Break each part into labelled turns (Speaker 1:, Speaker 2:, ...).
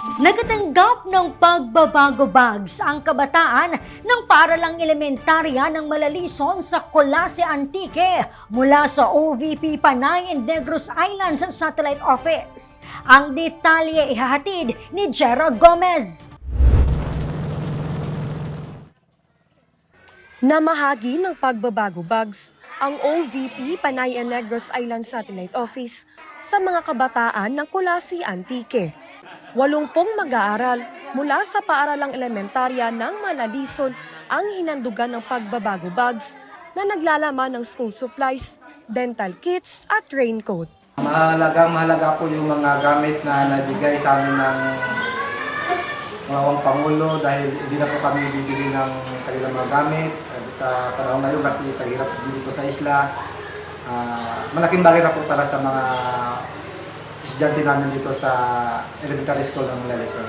Speaker 1: Nagatanggap ng pagbabago bags ang kabataan ng paralang elementarya ng Malalison sa Colase Antique mula sa OVP Panay and Negros Islands Satellite Office. Ang detalye ihahatid ni Jera Gomez.
Speaker 2: Namahagi ng pagbabago bags ang OVP Panay and Negros Island Satellite Office sa mga kabataan ng Kulasi Antique. Walumpong mag-aaral mula sa paaralang elementarya ng Malalison ang hinandugan ng pagbabago bags na naglalaman ng school supplies, dental kits at raincoat.
Speaker 3: Mahalaga, mahalaga po yung mga gamit na nabigay sa amin ng mga Pangulo dahil hindi na po kami bibili ng kanilang mga gamit sa panahon ngayon kasi kahirap dito sa isla. Ah, malaking bagay na po para sa mga estudyante namin dito sa elementary school ng Malalison.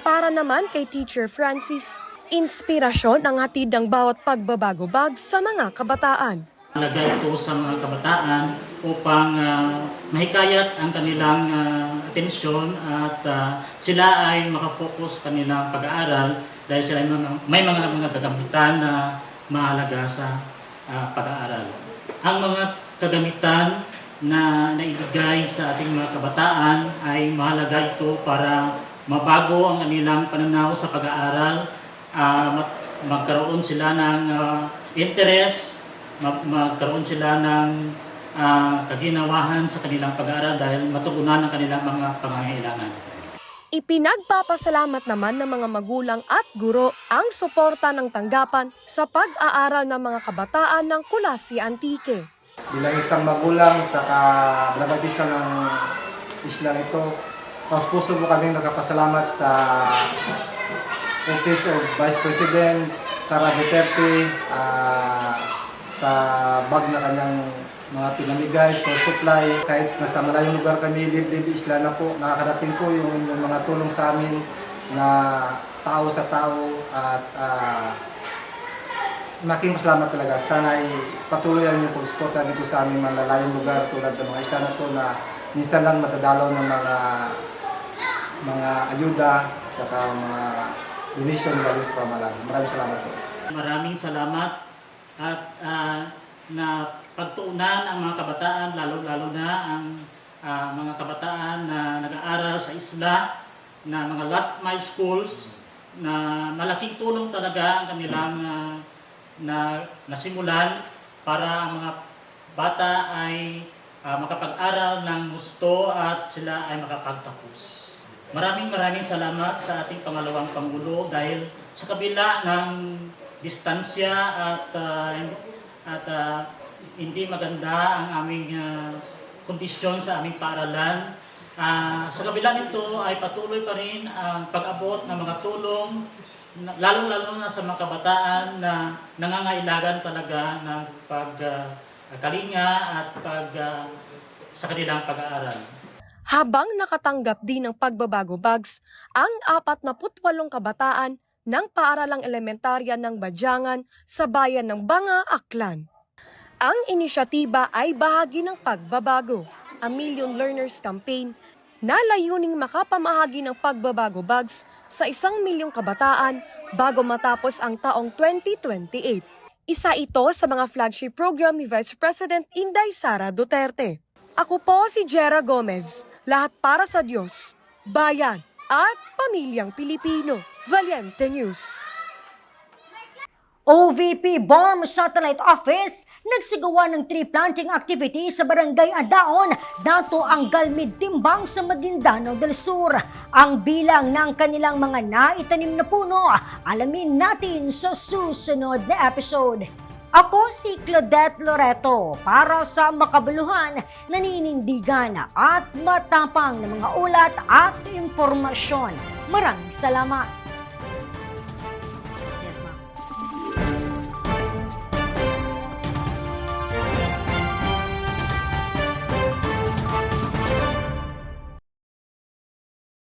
Speaker 2: Para naman kay Teacher Francis, inspirasyon ang hatid ng bawat pagbabago bags sa mga kabataan.
Speaker 4: Lagay ito sa mga kabataan upang ah, mahikayat ang kanilang ah, atensyon at ah, sila ay makafocus kanilang pag-aaral dahil sila ay mga- may mga mga kagamitan na mahalaga sa ah, pag-aaral. Ang mga kagamitan na naibigay sa ating mga kabataan ay mahalaga ito para mabago ang kanilang pananaw sa pag-aaral, mag- magkaroon sila ng ah, interest mag- magkaroon sila ng ah, kaginawahan sa kanilang pag-aaral dahil matugunan ang kanilang mga pangangailangan.
Speaker 2: Ipinagpapasalamat naman ng mga magulang at guro ang suporta ng tanggapan sa pag-aaral ng mga kabataan ng Kulasi Antique.
Speaker 3: Bilang isang magulang sa kablabatisyon ng isla ito, taos puso po kami nagkapasalamat sa Office of Vice President Sara Duterte ah, sa bag na kanyang mga pinamigay, school supply. Kahit nasa malayong lugar kami, liblib isla na po, nakakarating po yung, yung mga tulong sa amin na tao sa tao at ah, Malaking pasalamat talaga. Sana ay patuloy ang inyong pag-suporta dito sa aming malalayong lugar tulad ng mga isla na to na minsan lang matadalaw ng mga mga ayuda at mga donation galing sa pamalan. Maraming salamat po.
Speaker 4: Maraming salamat at ah, na pagtuunan ang mga kabataan, lalo-lalo na ang ah, mga kabataan na nag-aaral sa isla, na mga last mile schools, na malaking tulong talaga ang kanilang ah, na nasimulan para ang mga bata ay ah, makapag-aral ng gusto at sila ay makapagtapos. Maraming maraming salamat sa ating pangalawang Pangulo dahil sa kabila ng distansya at ah, at ah, hindi maganda ang aming ah, kondisyon sa aming paaralan. Ah, sa kabila nito ay patuloy pa rin ang pag-abot ng mga tulong lalong-lalo na sa mga kabataan na nangangailangan talaga ng pagkalinga at pag ah, sa kanilang pag-aaral.
Speaker 2: Habang nakatanggap din ng pagbabago bags ang 48 kabataan ng paaralang elementarya ng Badyangan sa bayan ng Banga, Aklan. Ang inisyatiba ay bahagi ng pagbabago, a Million Learners Campaign na layuning makapamahagi ng pagbabago bags sa isang milyong kabataan bago matapos ang taong 2028. Isa ito sa mga flagship program ni Vice President Inday Sara Duterte. Ako po si Jera Gomez, lahat para sa Diyos, bayan at pamilyang Pilipino. Valiente News.
Speaker 1: OVP Bomb Satellite Office nagsigawa ng tree planting activity sa Barangay Adaon, Dato Angalmid Timbang sa Maguindanao del Sur. Ang bilang ng kanilang mga naitanim na puno, alamin natin sa susunod na episode. Ako si Claudette Loreto para sa makabuluhan, naninindigan at matapang na mga ulat at impormasyon. Maraming salamat!